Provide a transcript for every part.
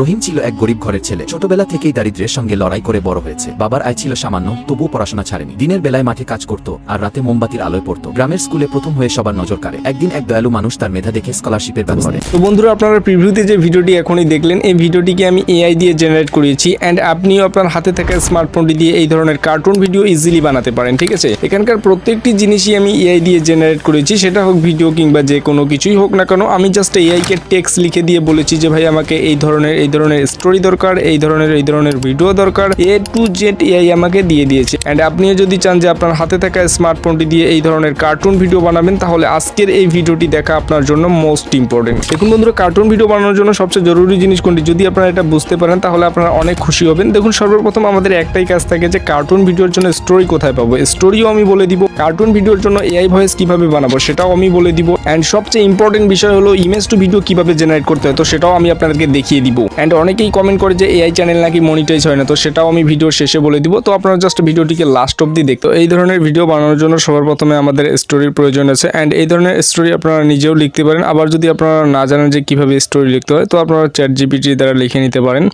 রহিম ছিল এক গরিব ঘরের ছেলে। ছোটবেলা থেকেই দারিদ্র্যের সঙ্গে লড়াই করে বড় হয়েছে। বাবার আয় ছিল সামান্য, তবুও পড়াশোনা ছাড়েনি। দিনের বেলায় মাঠে কাজ করত আর রাতে মোমবাতির আলোয় পড়তো। গ্রামের স্কুলে প্রথম হয়ে সবার নজর কাড়ে। একদিন এক দয়ালু মানুষ তার মেধা দেখে স্কলারশিপের ব্যবহার করে তো বন্ধুরা, আপনারা প্রিভিউতে যে ভিডিওটি এখনই দেখলেন, এই ভিডিওটিকে আমি এআই দিয়ে জেনারেট করিয়েছি অ্যান্ড আপনিও আপনার হাতে থাকা স্মার্টফোনটি দিয়ে এই ধরনের কার্টুন ভিডিও ইজিলি বানাতে পারেন, ঠিক আছে? এখানকার প্রত্যেকটি জিনিসই আমি এআই দিয়ে জেনারেট করেছি, সেটা হোক ভিডিও কিংবা যে কোনো কিছুই হোক না কেন, আমি জাস্ট এআইকে টেক্সট লিখে দিয়ে বলেছি যে, ভাই, আমাকে এই ধরনের ধরনের স্টোরি দরকার, এই ধরনের এই ধরনের ভিডিও দরকার। এ টু জেড এআই আমাকে দিয়ে দিয়েছে। অ্যান্ড আপনিও যদি চান যে আপনার হাতে থাকা স্মার্টফোনটি দিয়ে এই ধরনের কার্টুন ভিডিও বানাবেন, তাহলে আজকের এই ভিডিওটি দেখা আপনার জন্য মোস্ট ইম্পর্টেন্ট দেখুন বন্ধুরা কার্টুন ভিডিও বানানোর জন্য সবচেয়ে জরুরি জিনিস কোনটি? যদি আপনারা এটা বুঝতে পারেন, তাহলে আপনারা অনেক খুশি হবেন। দেখুন, সর্বপ্রথম আমাদের একটাই কাজ থাকে যে কার্টুন ভিডিওর জন্য স্টোরি কোথায় পাবো? স্টোরিও আমি বলে দিব। কার্টুন ভিডিওর জন্য এআই ভয়েস কীভাবে বানাবো, সেটাও আমি বলে দিব। অ্যান্ড সবচেয়ে ইম্পর্টেন্ট বিষয় হলো ইমেজ টু ভিডিও কীভাবে জেনারেট করতে হয়, তো সেটাও আমি আপনাদেরকে দেখিয়ে দিব। অ্যান্ড অনেকেই কমেন্ট করে যে এআই চ্যানেল নাকি মনিটাইজ হয় না, তো সেটাও আমি ভিডিও শেষে বলে দিব। তো আপনারা জাস্ট ভিডিওটিকে লাস্ট অব্দি দেখতে এই ধরনের ভিডিও বানানোর জন্য সবার প্রথমে আমাদের স্টোরির প্রয়োজন আছে। অ্যান্ড এই ধরনের স্টোরি আপনারা নিজেও লিখতে পারেন। আবার যদি আপনারা না জানেন যে কীভাবে স্টোরি লিখতে হয়, তো আপনারা চ্যাট জিপিটি দ্বারা লিখে নিতে পারেন।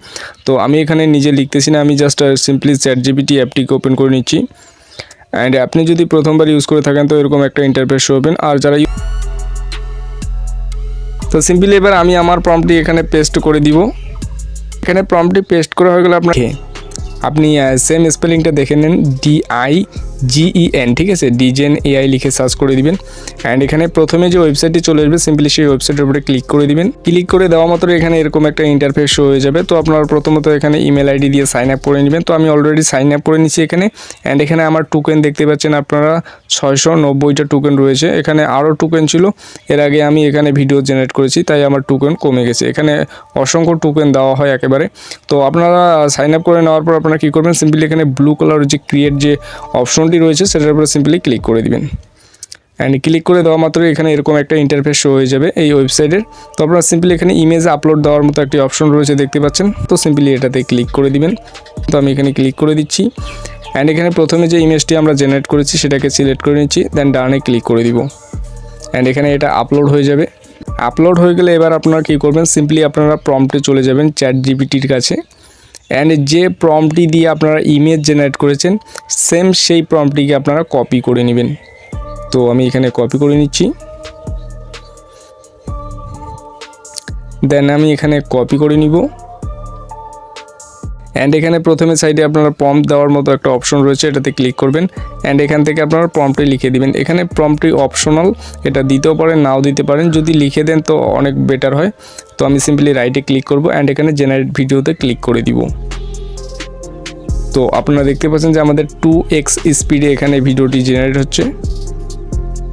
তো আমি এখানে নিজে লিখতেছি না, আমি জাস্ট সিম্পলি চ্যাট জিপিটি অ্যাপটিকে ওপেন করে নিচ্ছি। অ্যান্ড আপনি যদি প্রথমবার ইউজ করে থাকেন, তো এরকম একটা ইন্টারফেস হবেন আর যারা তো সিম্পলি এবার আমি আমার প্রম্পটি এখানে পেস্ট করে দিব। এখানে প্রম্পটি পেস্ট করা হয়ে গেলে আপনাকে আপনি সেম স্পেলিংটা দেখে নেন ডি আই জিইএন ঠিক আছে? ডিজেন এআই লিখে সার্চ করে দিবেন। অ্যান্ড এখানে প্রথমে যে ওয়েবসাইটটি চলে আসবে সিম্পলি সেই ওয়েবসাইটের উপরে ক্লিক করে দিবেন। ক্লিক করে দেওয়া মাত্র এখানে এরকম একটা ইন্টারফেস শো হয়ে যাবে। তো আপনারা প্রথমত এখানে ইমেল আইডি দিয়ে সাইন আপ করে নেবেন। তো আমি অলরেডি সাইন আপ করে নিচ্ছি এখানে। অ্যান্ড এখানে আমার টোকেন দেখতে পাচ্ছেন আপনারা, ছয়শো নব্বইটা টোকেন রয়েছে। এখানে আরও টোকেন ছিল। এর আগে আমি এখানে ভিডিও জেনারেট করেছি, তাই আমার টোকেন কমে গেছে। এখানে অসংখ্য টোকেন দেওয়া হয় একেবারে। তো আপনারা সাইন আপ করে নেওয়ার পর আপনারা কী করবেন? সিম্পলি এখানে ব্লু কালার যে ক্রিয়েট যে অপশনটি রয়েছে, সেটার উপরে সিম্পলি ক্লিক করে দিবেন। অ্যান্ড ক্লিক করে দেওয়া মাত্র এখানে এরকম একটা ইন্টারফেস শো হয়ে যাবে এই ওয়েবসাইটের তো আপনারা সিম্পলি এখানে ইমেজ আপলোড দেওয়ার মতো একটি অপশন রয়েছে দেখতে পাচ্ছেন। তো সিম্পলি এটাতে ক্লিক করে দিবেন। তো আমি এখানে ক্লিক করে দিচ্ছি। অ্যান্ড এখানে প্রথমে যে ইমেজটি আমরা জেনারেট করেছি, সেটাকে সিলেক্ট করে নিচ্ছি দেন ডানে ক্লিক করে দিব। অ্যান্ড এখানে এটা আপলোড হয়ে যাবে। আপলোড হয়ে গেলে এবার আপনারা কী করবেন? সিম্পলি আপনারা প্রম্পটে চলে যাবেন চ্যাট জিপিটির কাছে। অ্যান্ড যে প্রম্পটি দিয়ে আপনারা ইমেজ জেনারেট করেছেন সেম সেই প্রম্পটিকে আপনারা কপি করে নেবেন। তো আমি এখানে কপি করে নিচ্ছি। দেন আমি এখানে কপি করে নিব। অ্যান্ড এখানে প্রথমে সাইডে আপনারা প্রম্পট দেওয়ার মতো একটা অপশন রয়েছে, এটাতে ক্লিক করবেন। অ্যান্ড এখান থেকে আপনারা প্রম্পটে লিখে দিবেন। এখানে প্রম্পটি অপশনাল এটা দিতেও পারেন, নাও দিতে পারেন। যদি লিখে দেন তো অনেক বেটার হয়। তো আমি সিম্পলি রাইটে ক্লিক করব অ্যান্ড এখানে জেনারেট ভিডিওতে ক্লিক করে দিব। তো আপনারা দেখতে পাচ্ছেন যে আমাদের টু এক্স স্পিডে এখানে ভিডিওটি জেনারেট হচ্ছে।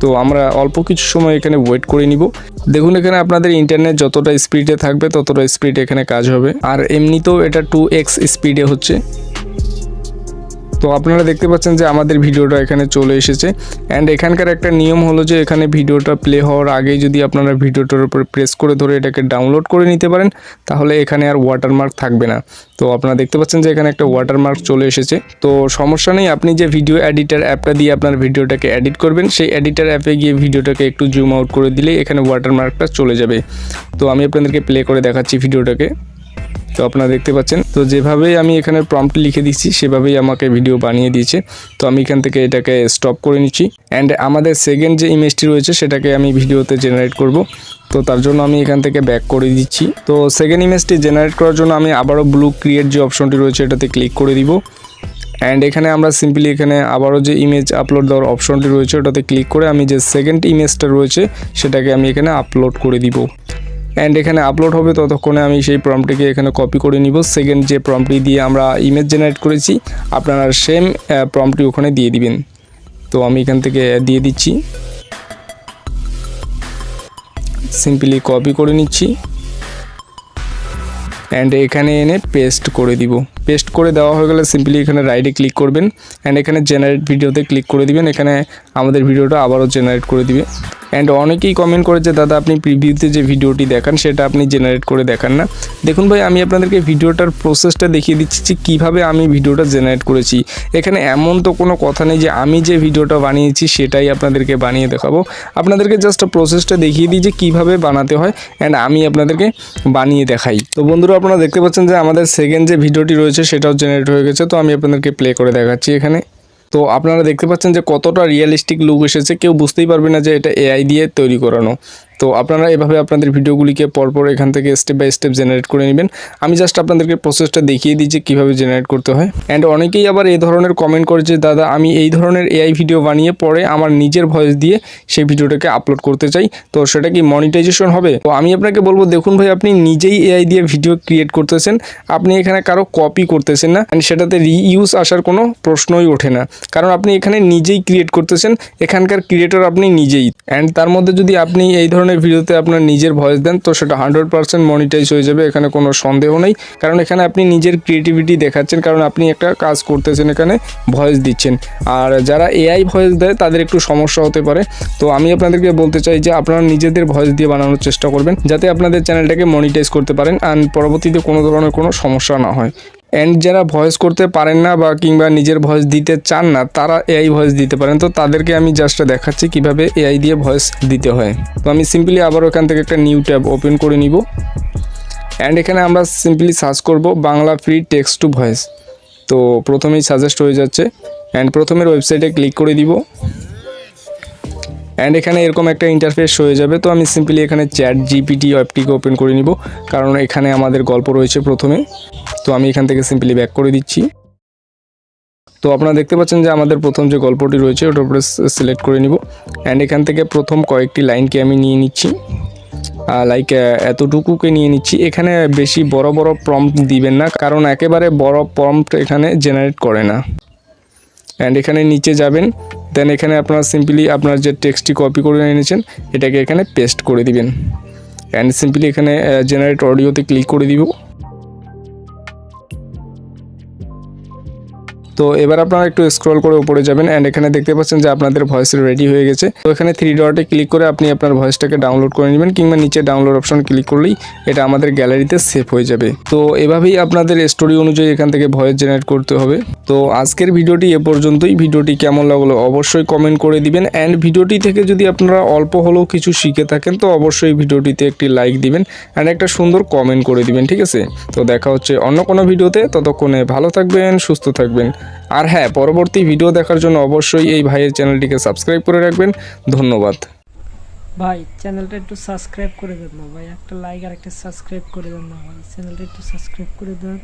তো আমরা অল্প কিছু সময় এখানে ওয়েট করে নিব। দেখুন এখানে আপনাদের ইন্টারনেট যতটা স্পিডে থাকবে ততটা স্পিডে এখানে কাজ হবে। আর এমনিতেও এটা টু এক্স স্পিডে হচ্ছে। তো আপনারা দেখতে পাচ্ছেন যে আমাদের ভিডিওটা এখানে চলে এসেছে। অ্যান্ড এখানকার একটা নিয়ম হলো যে এখানে ভিডিওটা প্লে হওয়ার আগেই যদি আপনারা ভিডিওটার উপর প্রেস করে ধরে এটাকে ডাউনলোড করে নিতে পারেন, তাহলে এখানে আর ওয়াটারমার্ক থাকবে না। তো আপনারা দেখতে পাচ্ছেন যে এখানে একটা ওয়াটারমার্ক চলে এসেছে। তো সমস্যা নেই, আপনি যে ভিডিও এডিটার অ্যাপটা দিয়ে আপনার ভিডিওটাকে এডিট করবেন, সেই এডিটার অ্যাপে গিয়ে ভিডিওটাকে একটু জুম আউট করে দিলে এখানে ওয়াটারমার্কটা চলে যাবে। তো আমি আপনাদেরকে প্লে করে দেখাচ্ছি ভিডিওটাকে। তো আপনারা দেখতে পাচ্ছেন। তো যেভাবেই আমি এখানে প্রম্পট লিখে দিচ্ছি, সেভাবেই আমাকে ভিডিও বানিয়ে দিয়েছে। তো আমি এখান থেকে এটাকে স্টপ করে নিচ্ছি। অ্যান্ড আমাদের সেকেন্ড যে ইমেজটি রয়েছে, সেটাকে আমি ভিডিওতে জেনারেট করব। তো তার জন্য আমি এখান থেকে ব্যাক করে দিচ্ছি। তো সেকেন্ড ইমেজটি জেনারেট করার জন্য আমি আবারও ব্লু ক্রিয়েট যে অপশনটি রয়েছে, এটাতে ক্লিক করে দিব। অ্যান্ড এখানে আমরা সিম্পলি এখানে আবারও যে ইমেজ আপলোড দেওয়ার অপশনটি রয়েছে, ওটাতে ক্লিক করে আমি যে সেকেন্ড ইমেজটা রয়েছে, সেটাকে আমি এখানে আপলোড করে দিব। অ্যান্ড এখানে আপলোড হবে ততক্ষণে আমি সেই প্রম্পটিকে এখানে কপি করে নিব। সেকেন্ড যে প্রম্পটি দিয়ে আমরা ইমেজ জেনারেট করেছি, আপনারা সেম প্রম্পটি ওখানে দিয়ে দিবেন। তো আমি এখান থেকে দিয়ে দিচ্ছি। সিম্পলি কপি করে নিচ্ছি। অ্যান্ড এখানে এনে পেস্ট করে দিব। পেস্ট করে দেওয়া হয়ে গেলে সিম্পলি এখানে রাইডে ক্লিক করবেন। অ্যান্ড এখানে জেনারেট ভিডিওতে ক্লিক করে দিবেন। এখানে আমাদের ভিডিওটা আবারও জেনারেট করে দিবে। অ্যান্ড অনেকেই কমেন্ট করে যে, দাদা, আপনি প্রিভিউতে যে ভিডিওটি দেখান, সেটা আপনি জেনারেট করে দেখান না। দেখুন ভাই, আমি আপনাদেরকে ভিডিওটার প্রসেসটা দেখিয়ে দিচ্ছি যে, কীভাবে আমি ভিডিওটা জেনারেট করেছি। এখানে এমন তো কোনো কথা নেই যে, আমি যে ভিডিওটা বানিয়েছি, সেটাই আপনাদেরকে বানিয়ে দেখাবো। আপনাদেরকে জাস্ট প্রসেসটা দেখিয়ে দিই যে, কীভাবে বানাতে হয় অ্যান্ড আমি আপনাদেরকে বানিয়ে দেখাই। তো বন্ধুরা, আপনারা দেখতে পাচ্ছেন যে, আমাদের সেকেন্ড যে ভিডিওটি রয়েছে, সেটাও জেনারেট হয়ে গেছে। তো আমি আপনাদেরকে প্লে করে দেখাচ্ছি এখানে। তো আপনারা দেখতে পাচ্ছেন যে কতটা রিয়েলিস্টিক লুক এসেছে। কেউ বুঝতেই পারবে না যে এটা এআই দিয়ে তৈরি করানো। তো আপনারা এভাবে আপনাদের ভিডিওগুলিকে পরপর এখান থেকে স্টেপ বাই স্টেপ জেনারেট করে নেবেন। আমি জাস্ট আপনাদেরকে প্রসেসটা দেখিয়ে দিই যে কীভাবে জেনারেট করতে হয়। অ্যান্ড অনেকেই আবার এই ধরনের কমেন্ট করেছে দাদা, আমি এই ধরনের এআই ভিডিও বানিয়ে পরে আমার নিজের ভয়েস দিয়ে সেই ভিডিওটাকে আপলোড করতে চাই। তো সেটা কি মনিটাইজেশন হবে? তো আমি আপনাকে বলব, দেখুন ভাই, আপনি নিজেই এআই দিয়ে ভিডিও ক্রিয়েট করতেছেন। আপনি এখানে কারও কপি করতেছেন না। অ্যান্ড সেটাতে রিইউজ আসার কোনো প্রশ্নই ওঠে না। কারণ আপনি এখানে নিজেই ক্রিয়েট করতেছেন। এখানকার ক্রিয়েটর আপনি নিজেই। অ্যান্ড তার মধ্যে যদি আপনি এই ধরনের ভিডিওতে আপনার নিজের ভয়েস দেন, তো সেটা হান্ড্রেড পার্সেন্ট মনিটাইজ হয়ে যাবে, এখানে কোনো সন্দেহ নেই। কারণ এখানে আপনি নিজের ক্রিয়েটিভিটি দেখাচ্ছেন, কারণ আপনি একটা কাজ করতেছেন, এখানে ভয়েস দিচ্ছেন। আর যারা এআই ভয়েস দেয়, তাদের একটু সমস্যা হতে পারে। তো আমি আপনাদেরকে বলতে চাই যে, আপনারা নিজেদের ভয়েস দিয়ে বানানোর চেষ্টা করবেন, যাতে আপনাদের চ্যানেলটাকে মনিটাইজ করতে পারেন অ্যান্ড পরবর্তীতে কোনো ধরনের কোনো সমস্যা না হয়। অ্যান্ড যারা ভয়েস করতে পারেন না বা কিংবা নিজের ভয়েস দিতে চান না, তারা এআই ভয়েস দিতে পারেন। তো তাদেরকে আমি জাস্ট দেখাচ্ছি কীভাবে এআই দিয়ে ভয়েস দিতে হয়। তো আমি সিম্পলি আবার ওখান থেকে একটা নিউ ট্যাব ওপেন করে নিব। অ্যান্ড এখানে আমরা সিম্পলি সার্চ করব Bangla free text to voice তো প্রথমেই সাজেস্ট হয়ে যাচ্ছে। অ্যান্ড প্রথমের ওয়েবসাইটে ক্লিক করে দিব। অ্যান্ড এখানে এরকম একটা ইন্টারফেস হয়ে যাবে। তো আমি সিম্পলি এখানে চ্যাট জিপিটি অ্যাপটিকে ওপেন করে নিব। কারণ এখানে আমাদের গল্প রয়েছে প্রথমে। তো আমি এখান থেকে সিম্পলি ব্যাক করে দিচ্ছি। তো আপনারা দেখতে পাচ্ছেন যে আমাদের প্রথম যে গল্পটি রয়েছে, ওটার উপরে সিলেক্ট করে নিব। অ্যান্ড এখান থেকে প্রথম কয়েকটি লাইনকে আমি নিয়ে নিচ্ছি। লাইক এতটুকুকে নিয়ে নিচ্ছি। এখানে বেশি বড় বড় প্রম্পট দিবেন না, কারণ একেবারে বড় প্রম্পট এখানে জেনারেট করে না। অ্যান্ড এখানে নিচে যাবেন। দেন এখানে আপনারা সিম্পলি আপনার যে টেক্সটটি কপি করে এনেছেন, এটাকে এখানে পেস্ট করে দিবেন। অ্যান্ড সিম্পলি এখানে জেনারেট অডিওতে ক্লিক করে দিব। তো এবার আপনারা একটু স্ক্রল করে উপরে যাবেন অ্যান্ড এখানে দেখতে পাচ্ছেন যে আপনাদের ভয়েস রেডি হয়ে গেছে। তো এখানে থ্রি ডটে ক্লিক করে আপনি আপনার ভয়েসটাকে ডাউনলোড করে নেবেন কিংবা নিচে ডাউনলোড অপশন ক্লিক করলেই এটা আমাদের গ্যালারিতে সেভ হয়ে যাবে। তো এভাবেই আপনাদের স্টোরি অনুযায়ী এখান থেকে ভয়েস জেনারেট করতে হবে। তো আজকের ভিডিওটি এ পর্যন্তই। ভিডিওটি কেমন লাগল অবশ্যই কমেন্ট করে দিবেন অ্যান্ড ভিডিওটি থেকে যদি আপনারা অল্প হলেও কিছু শিখে থাকেন, তো অবশ্যই ভিডিওটিতে একটি লাইক দিবেন অ্যান্ড একটা সুন্দর কমেন্ট করে দিবেন, ঠিক আছে? তো দেখা হচ্ছে অন্য কোনো ভিডিওতে। ততক্ষণে ভালো থাকবেন, সুস্থ থাকবেন। আর হ্যাঁ পরবর্তী ভিডিও দেখার জন্য অবশ্যই এই ভাইয়ের চ্যানেলটিকে সাবস্ক্রাইব করে রাখবেন। ধন্যবাদ। ভাই চ্যানেলটা একটু সাবস্ক্রাইব করে দেন না ভাই। একটা লাইক আর একটা সাবস্ক্রাইব করে দেন না ভাই। চ্যানেলটা একটু সাবস্ক্রাইব করে দেন।